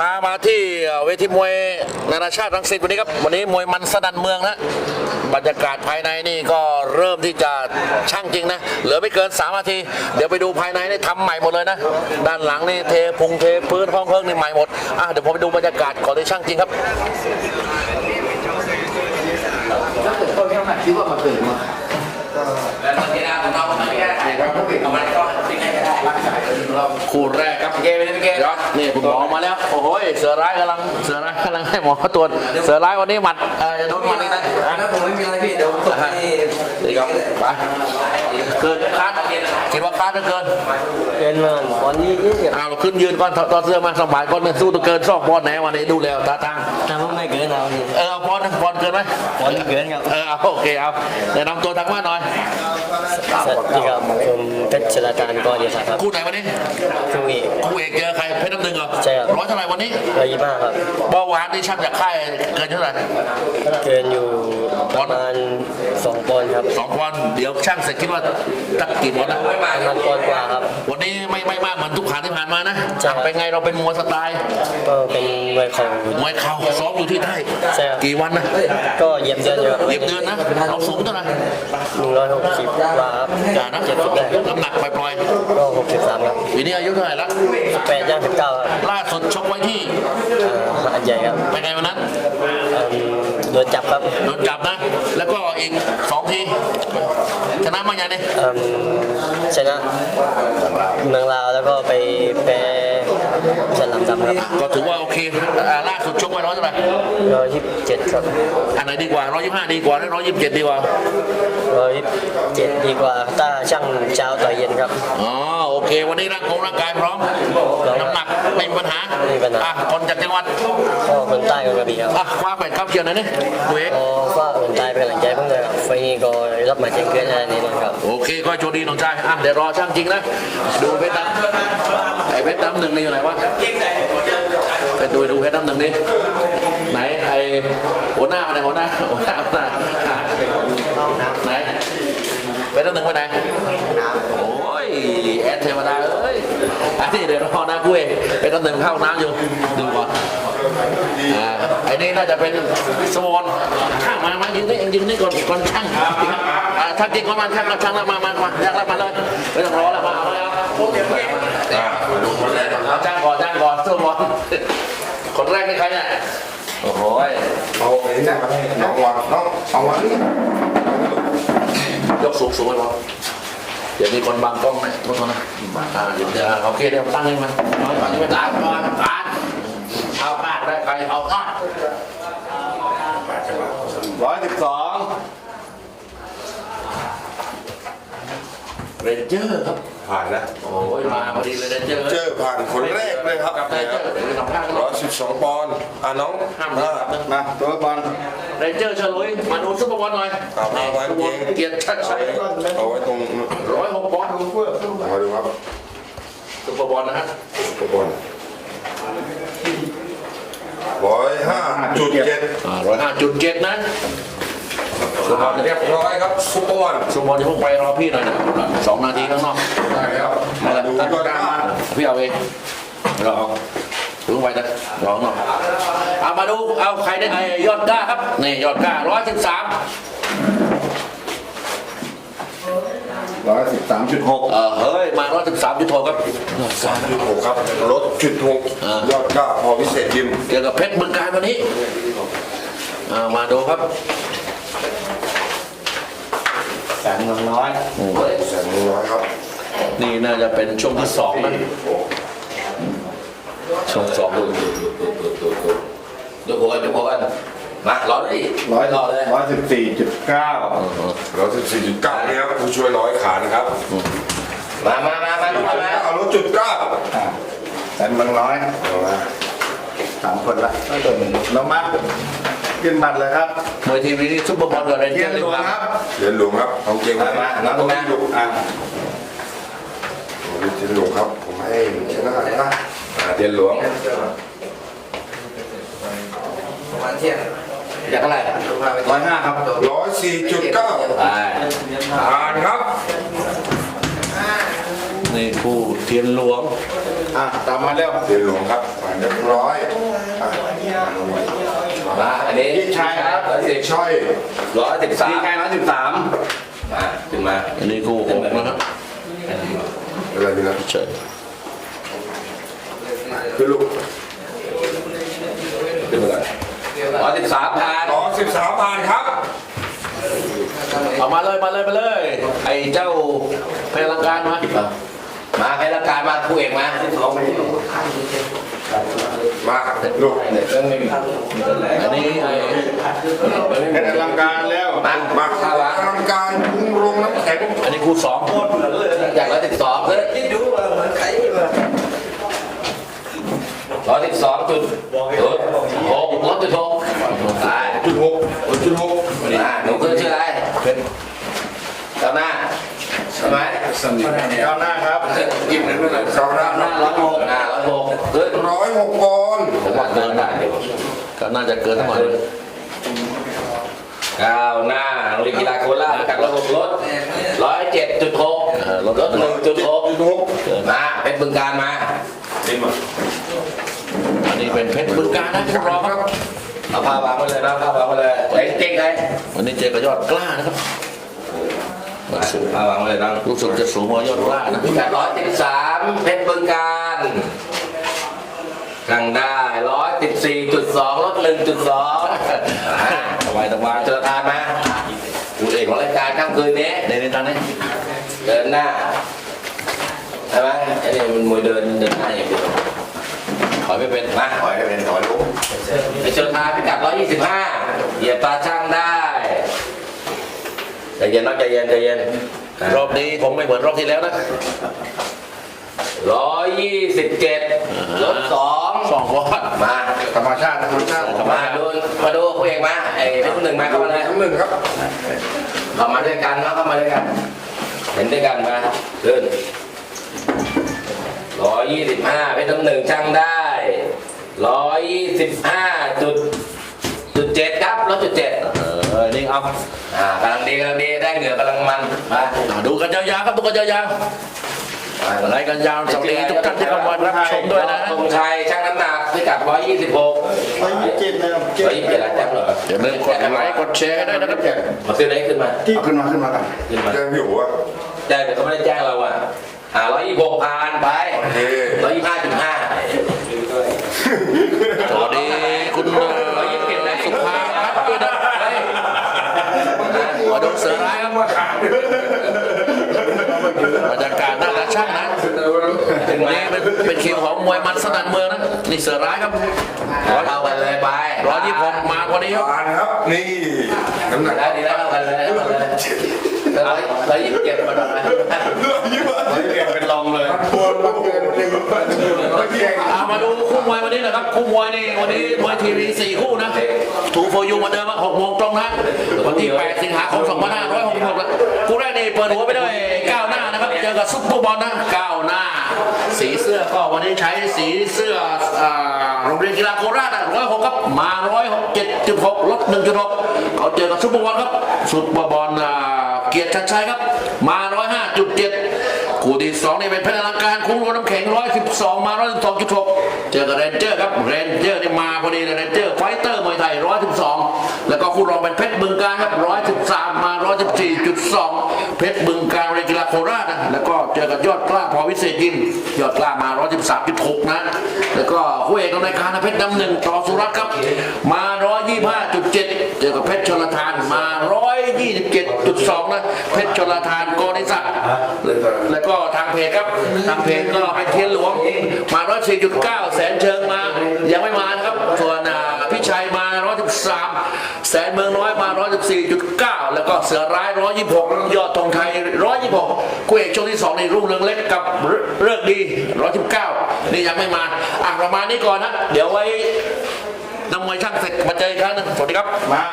พามาที่เวทีมวยนานาชาติรังสิตวันนี้ครับ วันนี้มวยมันสนันเมืองนะบรรยากาศภายในนี่ก็เริ่มที่จะช่างจริงนะ เหลือไม่เกิน3นาที เดี๋ยวไปดูภายในนี่ทำใหม่หมดเลยนะ ด้านหลังนี่เทพุงเทพื้นห้องเครื่องนี่ใหม่หมดอะเดี๋ยวผมไปดูบรรยากาศก่อนที่ช่างจริงครับคู่แรกครับเกมนี้เกมนี่คุณหมอมาแล้ว โอ้โหเสือร้ายกำลังเสือร้ายกำลังให้หมอตรวจเสือร้ายวันนี้หมัดเอ่อจะโดนหมัดอีกนะ ถ้าผมไม่มีอะไรพี่ เดี๋ยวผมส่งให้นี่ครับไปเกินคาดคิดว่าคาดจะเกินเกินมาวันนี้ยี่สิบเอาเราขึ้นยืนก่อนถอดเสื้อมาสบายก่อนเนี่ยสู้ตัวเกินซอกบอลไหนวันนี้ดูแล้วตาทางถ้าผมไม่เกินเอาพี่เออเอาบอลนะบอลเกินไหมวันเกินครับเออเอาโอเคเอาแนะนำตัวทางบ้านหน่อยสวัสดีครับผมเพชรชลการกอดีศักดิ์ครับคู่ไหนวันนี้ทุกอีกคู่เอกเจอใครเพชรน้ำหนึ่งเหรอใช่ครับร้อยเท่าไหร่วันนี้ร้อยยี่สิบห้าครับเบาหวานนี่ช่างจากค่ายเกินเท่าไหร่เกินอยู่ประมาณสองปอนด์ครับสองปอนด์เดี๋ยวช่างเสร็จคิดว่าตักกี่ปอนด์อะประมาณปอนด์กว่าครับ วันนี้ไม่ไม่มากเหมือนทุกขาที่ผ่านมานะใช่ครับเป็นไงเราเป็นมวยสไตล์ก็เป็นมวยเข่ามวยเข่าซ้อมอยู่ที่ใต้ใช่ครับกี่วันนะก็เหยียบเดือนอยู่ครับเหยียบเดือนนะเราสูงเท่าไหร่หนึ่งร้อยหกสิบกว่าครับอย่านะเจ็ดสิบได้น้ำหนักปล่อยก็หกสิบสามครับๆปีนี้อายุเท่าไหร่ละสิบแปดย่างสิบเก้าครับล่าสุดชกไว้ที่เอ่ออันใหญ่ครับเป็นไงวันนั้นเอิ่มโด นจับครับโดนจับนะ แล้วก็อีกสองที อย่างนี้เอิ่มชนะเมืองลาวแล้วก็ไปแพ้ฉลามดำครับก็ถือว่าโอเคอ่าล่าสุดชกไว้ร้อยเท่าไหร่ร้อยยี่สิบเจ็ดครับอันไหนดีกว่าร้อยยี่ห้าดีกว่าหรือร้อยยี่สิบเจ็ดดีกว่าร้อยเจ็ดดีกว่าถ้าช่างเช้าต่อยเย็นครับอ๋อโอเค วันนี้ร่างกงร่างกายพร้อมน้ำหนักไม่มีปัญหาไม่มีปัญหาอะคนจากจังหวัดก็คนใต้กับกระบี่ครับอะคว้าแปดข้าวเขียวหน่อยนี่คุยพอว่าคนใต้เป็นกำลังใจ ก็รับมาแจ้งเกิดแน่นอนครับ โอเคก็โชคดีน้องชายอะเดี๋ยวรอช่างจริงนะ ดูเพชรดำไอ้เพชรดำหนึ่งนี่อยู่ไหนวะไปดูดูเพชรดำหนึ่งนี่ไหนไอ้หัวหน้าไหนหัวหน้าหัวหน้าหัวหน้าอะไหนเพชรดำหนึ่งไปไหนโอ้ยแอดเทวดาเอ้ยอันนี้เดี๋ยวรอนะกุ้ยเพชรดำหนึ่งเข้าน้ำอยู่ดูก่อน อ่าไอ้นี่น่าจะเป็นสวอนข้างมามายืนนี่เองยืนนี่ก่อนก่อนช่างอ่าถ้าจริงก่อนมาช่างแล้วช่างแล้วมามามาอยากแล้วมาเลยไม่ต้องรอแล้วมาเอาเลยเอาเอาจ้างก่อนจ้างก่อนสวอนคนแรกนี่ใครเนี่ยโอ้โหยเอาไอ้นี่มาให้น้องวางน้องเอาวางนี่ยกสูงสูงไปพอเดี๋ยวมีคนบังกล้องไหมโทษนะอ่าเดี๋ยวจะโอเคเดี๋ยวตั้งให้มันตั้งให้มันตายก่อนตา รนเจอร์ครับ ผ่านนะโอ้ยมาพอดีเลยเรนเจอร์เจอผ่านคนแรกเลยครับกับเรนเจอร์เดี๋ยวไปสัมภาษณ์กันหน่ร้ออยยสิบสองปอนด์อะน้องห้ามอ่ามาตัวบอลเรนเจอร์เฉลยมาดูซุปเปอร์บอลหน่อยเอาเอาไว้เองเกียรติชัดชัยเอาไว้ตรงร้อยหกบอลมาดูครับซุปเปอร์บอลนะฮะตัวบอลร้อยห้าจุดเจ็ดร้อยห้าจุดเจ็ดนะ ซุปเปอร์บอลเรียบร้อยครับซุปเปอร์บอลซุปเปอร์บอลจะพวกไปรอพี่หน่อยนะสองนาทีข้างนอกได้แล้วมาดูยอดการพี่เอาเองเราเอาถึงไปนะลองหน่อยเอามาดูเอาใครได้ไอ้ยอดกล้าครับนี่ยอดกล้าร้อยสิบสามร้อยสิบสามจุดหกเออเฮ้ยมาร้อยสิบสามจุดหกครับสามจุดหกครับลดจุดหกอ่ายอดก้าพอพิเศษยิมเกี่ยวกับเพชรเมืองการวันนี้เอามาดูครับ แสนหนึ่งร้อย แสนหนึ่งร้อยครับนี่น่าจะเป็นช่วงที่สองนะช่วงสองดูดูโบกันดูโบกันมาร้อนดิร้อยรอเลยร้อยสิบสี่จุดเก้าร้อยสิบสี่จุดเก้านี่ครับผู้ช่วยร้อยขานะครับมามามามาทุกคนมาเอาลดจุดเก้าแสนบางร้อยเอาละสามคนละน้องมั ดขึ้นบัตรเลยครับมวยทีวีนี่ซุปเปอร์บอลกับเรนเจเทีอยนร์หลวงครับเหรียญหลวงครับเอาเก่งมามาน้องตรงนั้นอะเหรียญหลวงครับ ผมให้ชนะนะอ่าเหรียญหลวงอยากอะไรร้อยห้าครับร้อยสี่จุดเก้าไปผ่านครับ นี่ผู้เทียนหลวงอะตามมาเร็วเหรียญหลวงครับผ่านเรียบร้อย มาอันนี้พี่ชายครับร้อยสิบช่อยร้อยสิบสามพี่ชายร้อยสิบสามมาขึ้นมาอันนี้คู่หกนะครับอะไรพี่นะเชิญคือลูกขึ้นมาก่อนร้อยสิบสามพันร้อยสิบสามพันครับเอามาเลยมาเลยมาเลย ไอ้เจ้าเพลังการมา มาให้ราการมาคู่เอกมามาลูกเดี๋ยวเรื่องไม่มีอันนี้ไอ้เป็นอลังการแล้วมามาข้าวหวานทำการปรุงโรงน้ำแข็งอันนี้คู่สองจากร้อยสิบสองเลยคิดดูว่าเหมือนใครร้อยสิบสองจุดจุดหกลดจุดหกตายจุดหกจุดหกอ่าหนูคือชื่ออะไรเป็นเจ้าหน้าใช่ไหมก้าวหน้าครับ ยิ้มเลยเพื่อนเขาหน้าหน้าร้อยหกหน้าร้อยหกขึ้นร้อยหกปอนด์ผมว่าเกินได้ก็น่าจะเกินทั้งหมดเลยก้าวหน้าโรงเรียนกีฬาโคราชจากร้อยหกลดร้อยเจ็ดจุดหกเออลดหนึ่งจุดหกมาเป็นบึงการมาอันนี้เป็นเพชรบึงการนะคู่รองครับเอาผ้าวางไว้เลยนะผ้าวางไว้เลยเฮ้ยเก่งเลยวันนี้เจอกับยอดกล้านะครับ ผ้าวางไว้เลยนะรู้สึกจะสูงกว่ายอดกล้านะแปดร้อยสิบสามเพชรบึงการกลางได้ร้อยสิบสี่จุดสองลดหนึ่งจุดสองสบายสบายเจอทานมาดูเอกของรายการค่ำคืนนี้ในในตอนนี้เดินหน้าใช่ไหมไอ้นี่มันมวยเดินเดินหน้าอย่างเดียวถอยไม่เป็นมาถอยให้เป็นถอยลูกไปเจอทานพิกัด125เหยียบตาช่างได้ ใจเย็นนะใจเย็นใจเย็นรอบนี้คงไม่เหมือนรอบที่แล้วนะร้อยยี่สิบเจ็ดลดสองสองวอนมาธรรมชาติธรรมชาติมาดูมาดูคู่เอกมาไอ้เพชรผู้หนึ่งมาเข้ามาเลยน้ำหนึ่งครับเข้ามาด้วยกันนะเข้ามาด้วยกัน เห็นด้วยกันมาขึ้นร้อยยี่สิบห้าเพชรผู้หนึ่งช่างได้ร้อยยี่สิบห้าจุดจุดเจ็ดครับลดจุดเจ็ดเออนี่เอาอ่ากำลังดีกำลังดีได้เหงื่อกำลังมันมาดูกันยาวๆครับดูกันยาวๆอะไรกันยาวสวัสดีทุกท่านที่เข้ามารับชมด้วยนะธงชัยช่างน้ำหนักพิกัด 126ร้อยยี่สิบเจ็ดนะครับร้อยยี่สิบเจ็ดแล้วจังเหรออย่าลืมกดไลค์กดแชร์ให้ด้วยนะครับมาซื้อไหนขึ้นมาเอาขึ้นมาขึ้นมากันขึ้นมาแจ้งพี่หัวแจ้งแต่เขาไม่ได้แจ้งเราอะอ่าร้อยยี่สิบหกผ่านไปโอเคร้อยยี่สิบห้าจุดห้าสวัสดีคุณเอ่อสุภาพัฒน์ด้วยนะมาดูเสือร้ายครั บบรรยากาศน่ารักช่างนะนี่เป็นเป็นคิวของมวยมันสนั่นเมืองนะนี่เสือร้ายครับเอากันเลยไปร้อยยี่หกมาพอดีครับผ่านครับนี่น้ำหนักได้ดีแล้วเอากันเลยเอากันเลยร้อยร้อยยี่สิบเจ็ดมาตอนไหนเปลี่ยนเป็นลองเลยทวนมาเกินเต็มไม่เก่งเอามาดูคู่มวยวันนี้นะครับคู่มวยนี่วันนี้มวยทีวีสี่คู่นะทูโฟยูมาเดิมหกโมงตรงนะวันที่ 8 สิงหาคม2566ล้วคู่แรกนี่เปิดหัวไปด้วยก้าวหน้านะครับเจอกับซุปเปอร์บอลนะก้าวหน้า สีเสื้อก็วันนี้ใช้สีเสื้อโรงเรียนกีฬาโคราชร้อยหกครับมาร้อยหกเจ็ดจุดหกลดหนึ่งจุดหกเขาเจอกับซุปเปอร์บอลครับซุปเปอร์บอลเกียรติชัดชัยครับมาร้อยห้าจุดเจ็ด คู่ที่สองนี่เป็นเพชรอลังการคุ้มรวมน้ำแข็ง112มา112.6เจอกับเรนเจอร์ครับเรนเจอร์นี่มาพอดีเลยเรนเจอร์ไฟเตอร์มวยไทย112แล้วก็คู่รองเป็นเพชรบึงการครับ113มา114.2เพชรบึงการเรนกีฬาโคราชนะแล้วก็เจอกับยอดกล้าพอวิเศษยิมยอดกล้ามา113.6นะแล้วก็คู่เอกของรายการนะเพชรน้ำหนึ่งต่อสุรัตน์ครับมา125.7เจ อกับเพชรชลทานมา 127.2 นะ เพชรชลทานโกนิศักดิ์แล้วก็ทางเพจครับ ทางเพจก็เป็นเทียนหลวง มา 104.9 แสนเชิงมา ยังไม่มานะครับ ส่วนพี่ชัยมา 113 แสนเมืองน้อยมา 114.9 แล้วก็เสือร้าย 126 ยอดธงไทย 126คู่เอกช่วงที่ 2 ในรุ่งเรืองเล็กกับเลิกดี 119 นี่ยังไม่มาอะประมาณนี้ก่อนนะ เดี๋ยวไว้นำมวยช่างเสร็จมาเจอกครั้งหนึงสวัสดีครับมา